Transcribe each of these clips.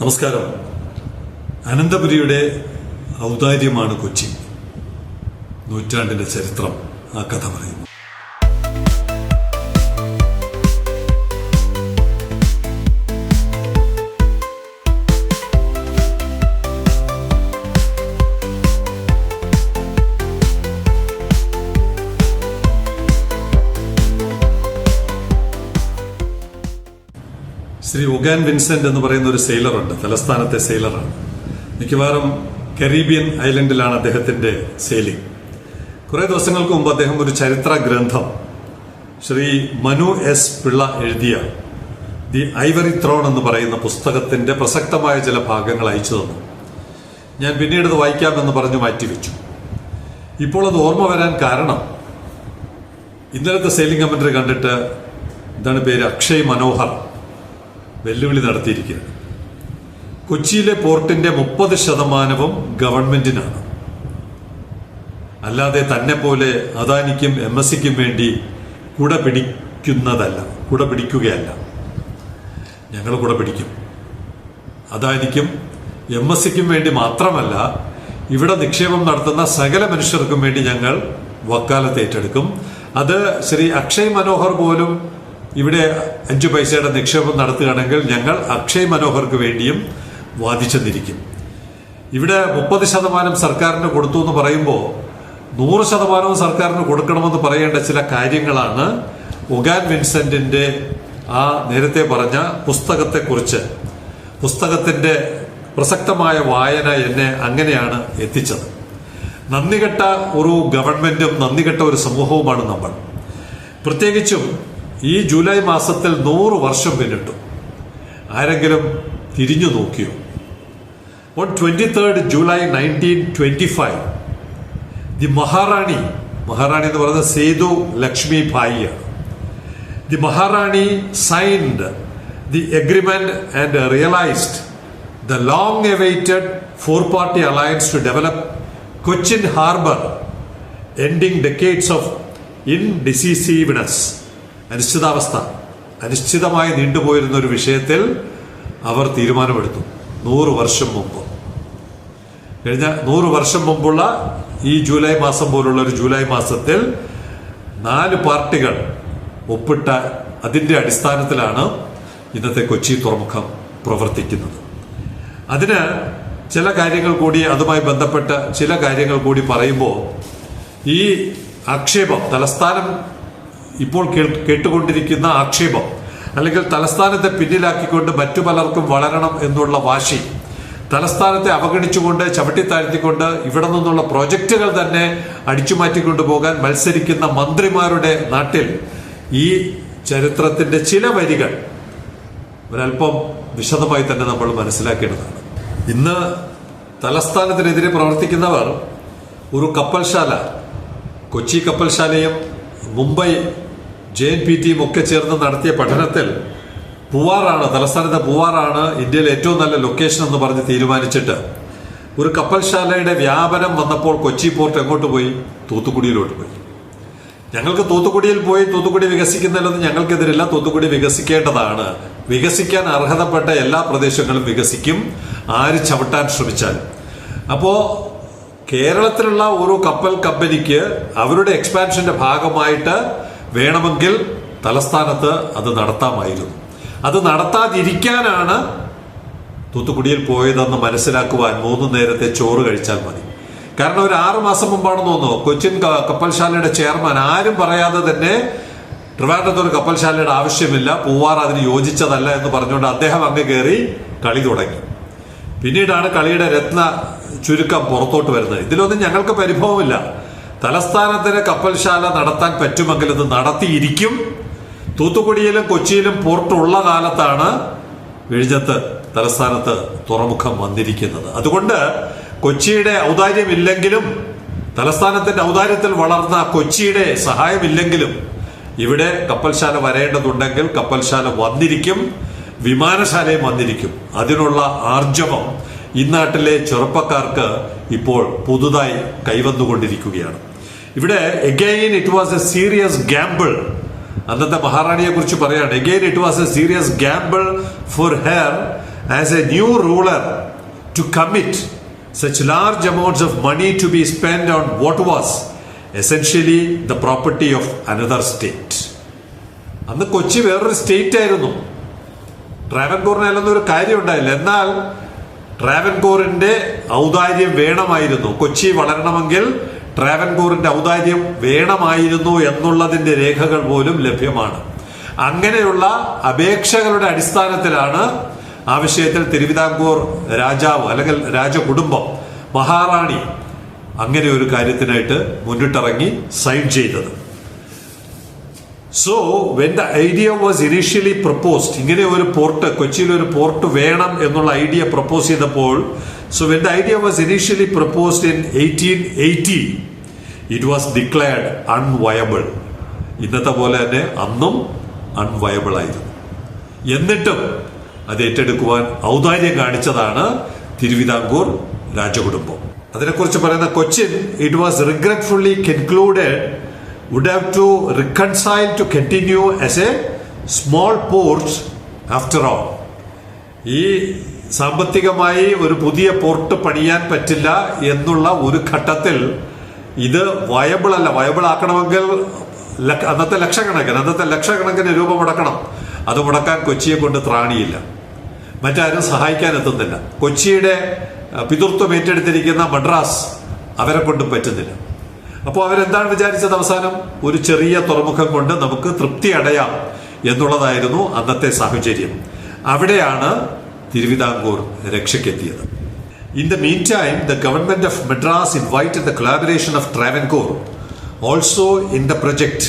നമസ്കാരം. അനന്തപുരിയുടെ ഔദാര്യമാണ് കൊച്ചി. നൂറ്റാണ്ടിന്റെ ചരിത്രം ആ കഥ പറയുന്നു. ശ്രീ ഉഗാൻ വിൻസെന്റ് എന്ന് പറയുന്ന ഒരു സെയിലറുണ്ട്. തലസ്ഥാനത്തെ സെയിലറാണ്. മിക്കവാറും കരീബിയൻ ഐലൻഡിലാണ് അദ്ദേഹത്തിന്റെ സെയിലിംഗ്. കുറെ ദിവസങ്ങൾക്ക് മുമ്പ് അദ്ദേഹം ഒരു ചരിത്ര ഗ്രന്ഥം ശ്രീ മനു എസ് പിള്ള എഴുതിയ ദി ഐവറി ത്രോൺ എന്ന് പറയുന്ന പുസ്തകത്തിന്റെ പ്രസക്തമായ ചില ഭാഗങ്ങൾ അയച്ചു തന്നു. ഞാൻ പിന്നീട് അത് വായിക്കാമെന്ന് പറഞ്ഞു മാറ്റിവെച്ചു. ഇപ്പോൾ അത് ഓർമ്മ വരാൻ കാരണം ഇന്നലത്തെ സെയിലിംഗ് കമന്ററി കണ്ടിട്ട് എന്താണ് പേര് അക്ഷയ് മനോഹർ. വെല്ലുവിളി നടത്തിയിരിക്കുന്നത്. കൊച്ചിയിലെ പോർട്ടിന്റെ മുപ്പത് ശതമാനവും ഗവൺമെന്റിനാണ്. അല്ലാതെ തന്നെ പോലെ അദാനിക്കും എം എസ് സിക്കും വേണ്ടി കുട പിടിക്കുന്നതല്ല കുട പിടിക്കുകയല്ല. ഞങ്ങൾ കുട പിടിക്കും. അദാനിക്കും എം എസ് സിക്കും വേണ്ടി മാത്രമല്ല ഇവിടെ നിക്ഷേപം നടത്തുന്ന സകല മനുഷ്യർക്കും വേണ്ടി ഞങ്ങൾ വക്കാലത്ത് ഏറ്റെടുക്കും. അത് ശ്രീ അക്ഷയ് മനോഹർ പോലും ഇവിടെ അഞ്ചു പൈസയുടെ നിക്ഷേപം നടത്തുകയാണെങ്കിൽ ഞങ്ങൾ അക്ഷയ് മനോഹർക്ക് വേണ്ടിയും വാദിച്ചെന്നിരിക്കും. ഇവിടെ മുപ്പത് ശതമാനം സർക്കാരിന് കൊടുത്തു എന്ന് പറയുമ്പോൾ നൂറ് ശതമാനവും സർക്കാരിന് കൊടുക്കണമെന്ന് പറയേണ്ട ചില കാര്യങ്ങളാണ് ഒഗാൻ വിൻസെന്റിന്റെ ആ നേരത്തെ പറഞ്ഞ പുസ്തകത്തെക്കുറിച്ച്. പുസ്തകത്തിന്റെ പ്രസക്തമായ വായന എന്നെ അങ്ങനെയാണ് എത്തിച്ചത്. നന്ദികെട്ട ഒരു ഗവൺമെന്റും നന്ദികെട്ട ഒരു സമൂഹവുമാണ് നമ്മൾ. പ്രത്യേകിച്ചും ഈ ജൂലൈ മാസത്തിൽ നൂറ് വർഷം പിന്നിട്ടു. ആരെങ്കിലും തിരിഞ്ഞു നോക്കിയോ? On twenty third July nineteen twenty five the Maharani Maharani എന്ന് പറയുന്നത് Sethu Lakshmi ഭായിയാണ്. The Maharani signed the agreement and realised the long awaited for party alliance to develop Cochin harbour ending decades of indecisiveness അനിശ്ചിതാവസ്ഥ. അനിശ്ചിതമായി നീണ്ടുപോയിരുന്ന ഒരു വിഷയത്തിൽ അവർ തീരുമാനമെടുത്തു. നൂറ് വർഷം മുമ്പ്. കഴിഞ്ഞ നൂറ് വർഷം മുമ്പുള്ള ഈ ജൂലൈ മാസം പോലുള്ള ഒരു ജൂലൈ മാസത്തിൽ നാല് പാർട്ടികൾ ഒപ്പിട്ട അതിന്റെ അടിസ്ഥാനത്തിലാണ് ഇന്നത്തെ കൊച്ചി തുറമുഖം പ്രവർത്തിക്കുന്നത്. അതിന് ചില കാര്യങ്ങൾ കൂടി അതുമായി ബന്ധപ്പെട്ട ചില കാര്യങ്ങൾ കൂടി പറയുമ്പോൾ ഈ ആക്ഷേപം തലസ്ഥാനം ഇപ്പോൾ കേട്ടുകൊണ്ടിരിക്കുന്ന ആക്ഷേപം അല്ലെങ്കിൽ തലസ്ഥാനത്തെ പിന്നിലാക്കിക്കൊണ്ട് മറ്റു പലർക്കും വളരണം എന്നുള്ള വാശി തലസ്ഥാനത്തെ അവഗണിച്ചുകൊണ്ട് ചവിട്ടിത്താഴ്ത്തിക്കൊണ്ട് ഇവിടെ നിന്നുള്ള പ്രോജക്റ്റുകൾ തന്നെ അടിച്ചുമാറ്റിക്കൊണ്ടു പോകാൻ മത്സരിക്കുന്ന മന്ത്രിമാരുടെ നാട്ടിൽ ഈ ചരിത്രത്തിന്റെ ചില വരികൾ ഒരല്പം വിശദമായി തന്നെ നമ്മൾ മനസ്സിലാക്കേണ്ടതാണ്. ഇന്ന് തലസ്ഥാനത്തിനെതിരെ പ്രവർത്തിക്കുന്നവർ ഒരു കപ്പൽശാല കൊച്ചി കപ്പൽശാലയും മുംബൈ ജെ എൻ പി ടിയും ഒക്കെ ചേർന്ന് നടത്തിയ പഠനത്തിൽ പൂവാറാണ് തലസ്ഥാനത്തെ പൂവാറാണ് ഇന്ത്യയിലെ ഏറ്റവും നല്ല ലൊക്കേഷൻ എന്ന് പറഞ്ഞ് തീരുമാനിച്ചിട്ട്. ഒരു കപ്പൽശാലയുടെ വ്യാപനം വന്നപ്പോൾ കൊച്ചി പോർട്ട് എങ്ങോട്ട് പോയി? തൂത്തുക്കുടിയിലോട്ട് പോയി. ഞങ്ങൾക്ക് തൂത്തുക്കുടിയിൽ പോയി തൂത്തുക്കുടി വികസിക്കുന്നില്ലെന്ന് ഞങ്ങൾക്കെതിരില്ല. തൂത്തുക്കുടി വികസിക്കേണ്ടതാണ്. വികസിക്കാൻ അർഹതപ്പെട്ട എല്ലാ പ്രദേശങ്ങളും വികസിക്കും. ആര് ചവിട്ടാൻ ശ്രമിച്ചാൽ. അപ്പോ കേരളത്തിലുള്ള ഓരോ കപ്പൽ കമ്പനിക്ക് അവരുടെ എക്സ്പാൻഷന്റെ ഭാഗമായിട്ട് വേണമെങ്കിൽ തലസ്ഥാനത്ത് അത് നടത്താമായിരുന്നു. അത് നടത്താതിരിക്കാനാണ് തൂത്തുക്കുടിയിൽ പോയതെന്ന് മനസ്സിലാക്കുവാൻ മൂന്ന് നേരത്തെ ചോറ് കഴിച്ചാൽ മതി. കാരണം ഒരു ആറു മാസം മുമ്പാണെന്ന് തോന്നുന്നു. കൊച്ചിൻ കപ്പൽശാലയുടെ ചെയർമാൻ ആരും പറയാതെ തന്നെ ട്രിവാൻഡ്രത്ത് കപ്പൽശാലയുടെ ആവശ്യമില്ല പൂവാർ അതിന് യോജിച്ചതല്ല എന്ന് പറഞ്ഞുകൊണ്ട് അദ്ദേഹം അങ്ങ് കയറി കളി തുടങ്ങി. പിന്നീടാണ് കളിയുടെ രത്ന ചുരുക്കം പുറത്തോട്ട് വരുന്നത്. ഇതിലൊന്നും ഞങ്ങൾക്ക് പരിഭവമില്ല. തലസ്ഥാനത്തിന് കപ്പൽശാല നടത്താൻ പറ്റുമെങ്കിൽ ഇത് നടത്തിയിരിക്കും. തൂത്തുക്കുടിയിലും കൊച്ചിയിലും പോർട്ടുള്ള കാലത്താണ് വിഴിഞ്ഞത്ത് തലസ്ഥാനത്ത് തുറമുഖം വന്നിരിക്കുന്നത്. അതുകൊണ്ട് കൊച്ചിയുടെ ഔദാര്യമില്ലെങ്കിലും തലസ്ഥാനത്തിന്റെ ഔദാര്യത്തിൽ വളർന്ന കൊച്ചിയുടെ സഹായമില്ലെങ്കിലും ഇവിടെ കപ്പൽശാല വരേണ്ടതുണ്ടെങ്കിൽ കപ്പൽശാല വന്നിരിക്കും വിമാനശാലയും വന്നിരിക്കും. അതിനുള്ള ആർജവം ഇന്നാട്ടിലെ ചെറുപ്പക്കാർക്ക് ഇപ്പോൾ പുതുതായി കൈവന്നുകൊണ്ടിരിക്കുകയാണ്. ഇവിടെ again it was a serious gamble അന്നത്തെ മഹാറാണിയെ കുറിച്ച് പറയാണ് again it was a serious gamble for her as a new ruler to commit such large amounts of money to be spend on what was essentially the property of another state അന്ന് കൊച്ചി വേറൊരു state ആയിരുന്നു. ട്രാവൻകൂറിനല്ലെന്ന് ഒരു കാര്യം ഉണ്ടായില്ല എന്നാൽ ട്രാവൻകൂറിന്റെ ഔദാര്യം വേണമായിരുന്നു. കൊച്ചി വളരണമെങ്കിൽ ട്രാവൻകൂറിന്റെ ഔദാര്യം വേണമായിരുന്നു എന്നുള്ളതിന്റെ രേഖകൾ പോലും ലഭ്യമാണ്. അങ്ങനെയുള്ള അപേക്ഷകളുടെ അടിസ്ഥാനത്തിലാണ് ആ വിഷയത്തിൽ തിരുവിതാംകൂർ രാജാവ് അല്ലെങ്കിൽ രാജകുടുംബം മഹാറാണി അങ്ങനെ ഒരു കാര്യത്തിനായിട്ട് മുന്നിട്ടിറങ്ങി സൈൻ ചെയ്തത്. So when the idea was initially proposed ഇങ്ങനെ ഒരു പോർട്ട് കൊച്ചിയിൽ ഒരു പോർട്ട് വേണം എന്നുള്ള ഐഡിയ പ്രപ്പോസ് ചെയ്തപ്പോൾ so when the idea was initially proposed in eighteen eighty it was declared unviable ഇന്നത്തെ പോലെ തന്നെ അന്നും അൺവയബിൾ ആയിരുന്നു. എന്നിട്ടും അത് ഏറ്റെടുക്കുവാൻ ഔദാര്യം കാണിച്ചതാണ് തിരുവിതാംകൂർ രാജകുടുംബം. അതിനെക്കുറിച്ച് പറയുന്ന Cochin it was regretfully concluded would have to reconcile to continue as a small port after all. ഈ സാമ്പത്തികമായി ഒരു പുതിയ പോർട്ട് പണിയാൻ പറ്റില്ല എന്നുള്ള ഒരു ഘട്ടത്തിൽ ഇത് വയബിൾ അല്ല. വയബിൾ ആക്കണമെങ്കിൽ അന്നത്തെ ലക്ഷക്കണക്കിന് അന്നത്തെ ലക്ഷക്കണക്കിന് രൂപ മുടക്കണം. അത് മുടക്കാൻ കൊച്ചിയെ കൊണ്ട് ത്രാണിയില്ല. മറ്റാരും സഹായിക്കാൻ എത്തുന്നില്ല. കൊച്ചിയുടെ പിതൃത്വം ഏറ്റെടുത്തിരിക്കുന്ന മദ്രാസ് അവരെ കൊണ്ടും പറ്റുന്നില്ല. അപ്പോൾ അവരെന്താണ് വിചാരിച്ചത് അവസാനം? ഒരു ചെറിയ തുറമുഖം കൊണ്ട് നമുക്ക് തൃപ്തി അടയാം എന്നുള്ളതായിരുന്നു അന്നത്തെ സാഹചര്യം. അവിടെയാണ് Thiruvithamkoor രക്ഷയ്ക്കെത്തിയത്. In the meantime the government of Madras invited the collaboration of Travancore also in the project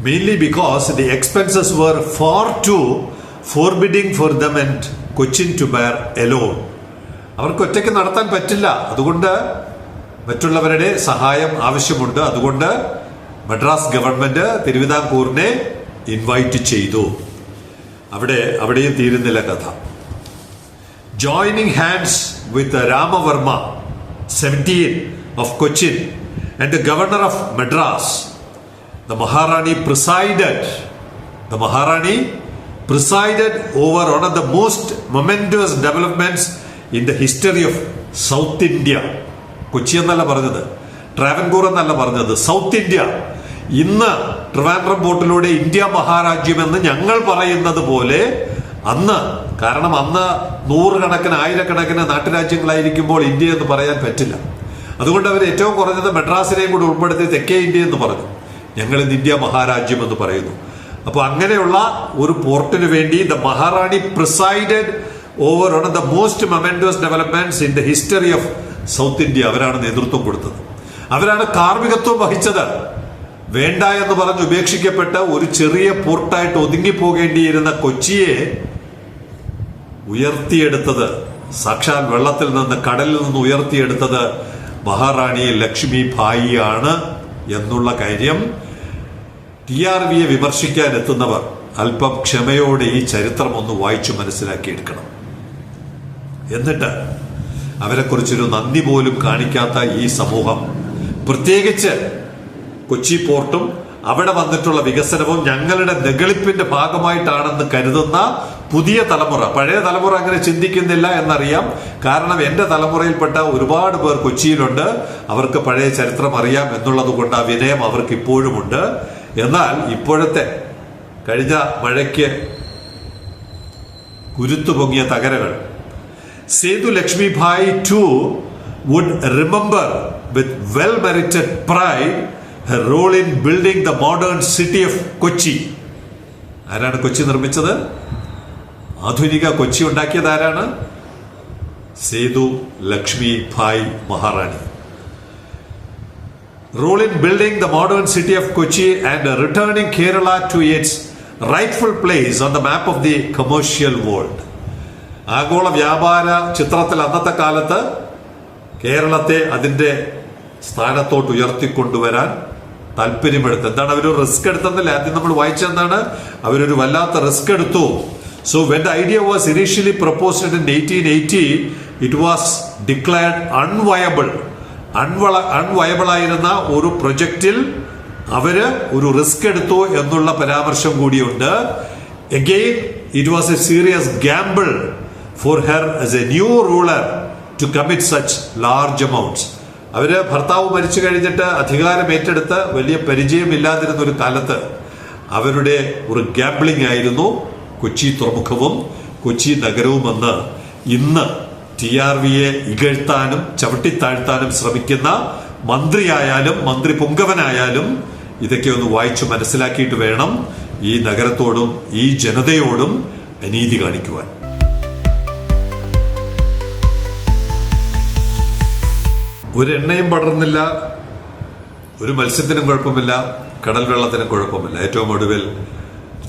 mainly because the expenses were far too forbidding for them and Cochin to bear alone അവർക്ക് ഒറ്റയ്ക്ക് നടത്താൻ പറ്റില്ല. അതുകൊണ്ട് മറ്റുള്ളവരുടെ സഹായം ആവശ്യമുണ്ട്. അതുകൊണ്ട് Madras government തിരുവിതാംകൂറിനെ invite ചെയ്തു. അവിടെ അവിടെയും തീരുന്നില്ല കഥ. Joining hands with Rama Varma seventeen of Cochin and the governor of Madras the Maharani presided the Maharani presided over one of the most momentous developments in the history of south India. Kochi എന്നല്ല പറഞ്ഞത് ട്രാവൻകൂർ എന്നല്ല പറഞ്ഞത് south India. ഇന്ന് Trivandrum ബോട്ടിലൂടെ India മഹാരാജ്യം എന്ന് ഞങ്ങൾ പറയുന്നത് പോലെ അന്ന് കാരണം അന്ന് നൂറുകണക്കിന് ആയിരക്കണക്കിന് നാട്ടുരാജ്യങ്ങളായിരിക്കുമ്പോൾ ഇന്ത്യ എന്ന് പറയാൻ പറ്റില്ല. അതുകൊണ്ട് അവർ ഏറ്റവും കുറഞ്ഞത് മദ്രാസിനെയും കൂടി ഉൾപ്പെടുത്തി തെക്കേ ഇന്ത്യ എന്ന് പറഞ്ഞു. ഞങ്ങൾ ഇന്ന് ഇന്ത്യ മഹാരാജ്യം എന്ന് പറയുന്നു. അപ്പൊ അങ്ങനെയുള്ള ഒരു പോർട്ടിന് വേണ്ടി the Maharani presided over one of the most momentous developments in the history of south India അവരാണ് നേതൃത്വം കൊടുത്തത്. അവരാണ് കാർമ്മികത്വം വഹിച്ചത്. വേണ്ട എന്ന് പറഞ്ഞ് ഉപേക്ഷിക്കപ്പെട്ട ഒരു ചെറിയ പോർട്ടായിട്ട് ഒതുങ്ങിപ്പോകേണ്ടിയിരുന്ന കൊച്ചിയെ ഉയർത്തിയെടുത്തത് സാക്ഷാൽ വെള്ളത്തിൽ നിന്ന് കടലിൽ നിന്ന് ഉയർത്തിയെടുത്തത് മഹാറാണി ലക്ഷ്മി ഭായി ആണ് എന്നുള്ള കാര്യം ടി ആർ വിയെ വിമർശിക്കാൻ എത്തുന്നവർ അല്പം ക്ഷമയോടെ ഈ ചരിത്രം ഒന്ന് വായിച്ചു മനസ്സിലാക്കിയെടുക്കണം. എന്നിട്ട് അവരെക്കുറിച്ചൊരു നന്ദി പോലും കാണിക്കാത്ത ഈ സമൂഹം. പ്രത്യേകിച്ച് കൊച്ചി പോർട്ടും അവിടെ വന്നിട്ടുള്ള വികസനവും ഞങ്ങളുടെ നെഗളിപ്പിന്റെ ഭാഗമായിട്ടാണെന്ന് കരുതുന്ന പുതിയ തലമുറ. പഴയ തലമുറ അങ്ങനെ ചിന്തിക്കുന്നില്ല എന്നറിയാം. കാരണം എന്റെ തലമുറയിൽപ്പെട്ട ഒരുപാട് പേർ കൊച്ചിയിലുണ്ട്. അവർക്ക് പഴയ ചരിത്രം അറിയാം എന്നുള്ളത് കൊണ്ട് ആ വിനയം അവർക്ക് ഇപ്പോഴുമുണ്ട് എന്നാൽ ഇപ്പോഴത്തെ കഴിഞ്ഞ മഴയ്ക്ക് കുരുത്തു പൊങ്ങിയ തകരകൾ Sethu Lakshmibai to would remember with well merited pride her role in building the modern city of Kochi ആരാണ് കൊച്ചി നിർമ്മിച്ചത്? ആധുനിക കൊച്ചി ഉണ്ടാക്കിയത് ആരാണ്? Sethu Lakshmi Bai Maharani role in building the modern city of Kochi and returning Kerala to its rightful place on the map of the commercial world ആഗോള വ്യാപാര ചിത്രത്തിൽ അന്നത്തെ കാലത്ത് കേരളത്തെ അതിന്റെ സ്ഥാനത്തോട്ട് ഉയർത്തിക്കൊണ്ടുവരാൻ താല്പര്യമെടുത്ത്. എന്താണ് അവരൊരു റിസ്ക് എടുത്തെന്നല്ല ആദ്യം നമ്മൾ വായിച്ചെന്താണ് അവരൊരു വല്ലാത്ത റിസ്ക് എടുത്തു. So when idea was initially proposed in eighteen eighty it was declared unviable അൺവള unviable ആയിരുന്ന ഒരു പ്രൊജക്റ്റിൽ അവർ ഒരു റിസ്ക് എടുത്തു എന്നുള്ള പരാമർശം കൂടിയുണ്ട്. Again it was a serious gamble for her as a new ruler to commit such large amounts അവർ ഭർത്താവ് മരിച്ചു കഴിഞ്ഞിട്ട് അധികാരം ഏറ്റെടുത്ത് വലിയ പരിചയമില്ലാതിരുന്ന ഒരു കാലത്ത് അവരുടെ ഒരു ഗാംബ്ലിംഗ് ആയിരുന്നു. കൊച്ചി തുറമുഖവും കൊച്ചി നഗരവുമെന്ന് ഇന്ന് ടി ആർ വിയെ ഇകഴ്ത്താനും ചവിട്ടിത്താഴ്ത്താനും ശ്രമിക്കുന്ന മന്ത്രിയായാലും മന്ത്രി പുങ്കവനായാലും ഇതൊക്കെ ഒന്ന് വായിച്ചു മനസ്സിലാക്കിയിട്ട് വേണം ഈ നഗരത്തോടും ഈ ജനതയോടും അനീതി കാണിക്കുവാൻ. ഒരു എണ്ണയും പടർന്നില്ല ഒരു മത്സ്യത്തിനും കുഴപ്പമില്ല കടൽ വെള്ളത്തിനും കുഴപ്പമില്ല. ഏറ്റവും ഒടുവിൽ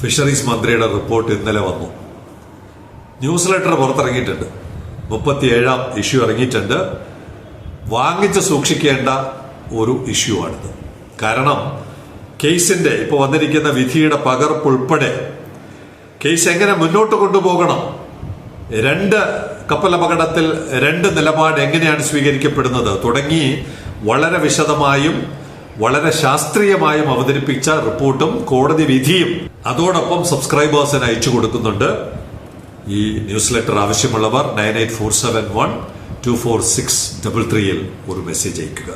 ഫിഷറീസ് മന്ത്രിയുടെ റിപ്പോർട്ട് ഇന്നലെ വന്നു. ന്യൂസ് ലെറ്റർ പുറത്തിറങ്ങിയിട്ടുണ്ട്. മുപ്പത്തിയേഴാം ഇഷ്യൂ ഇറങ്ങിയിട്ടുണ്ട്. വാങ്ങിച്ച് സൂക്ഷിക്കേണ്ട ഒരു ഇഷ്യൂ ആണിത്. കാരണം കേസിന്റെ ഇപ്പോൾ വന്നിരിക്കുന്ന വിധിയുടെ പകർപ്പ് ഉൾപ്പെടെ കേസ് എങ്ങനെ മുന്നോട്ട് കൊണ്ടുപോകണം? രണ്ട് കപ്പലപകടത്തിൽ രണ്ട് നിലപാട് എങ്ങനെയാണ് സ്വീകരിക്കപ്പെടുന്നത് തുടങ്ങി വളരെ വിശദമായും വളരെ ശാസ്ത്രീയമായും അവതരിപ്പിച്ച റിപ്പോർട്ടും കോടതി വിധിയും അതോടൊപ്പം സബ്സ്ക്രൈബേഴ്സിന് അയച്ചു കൊടുക്കുന്നുണ്ട്. ഈ ന്യൂസ് ലെറ്റർ ആവശ്യമുള്ളവർ nine eight four seven one two four six double ത്രീയിൽ ഒരു മെസ്സേജ് അയക്കുക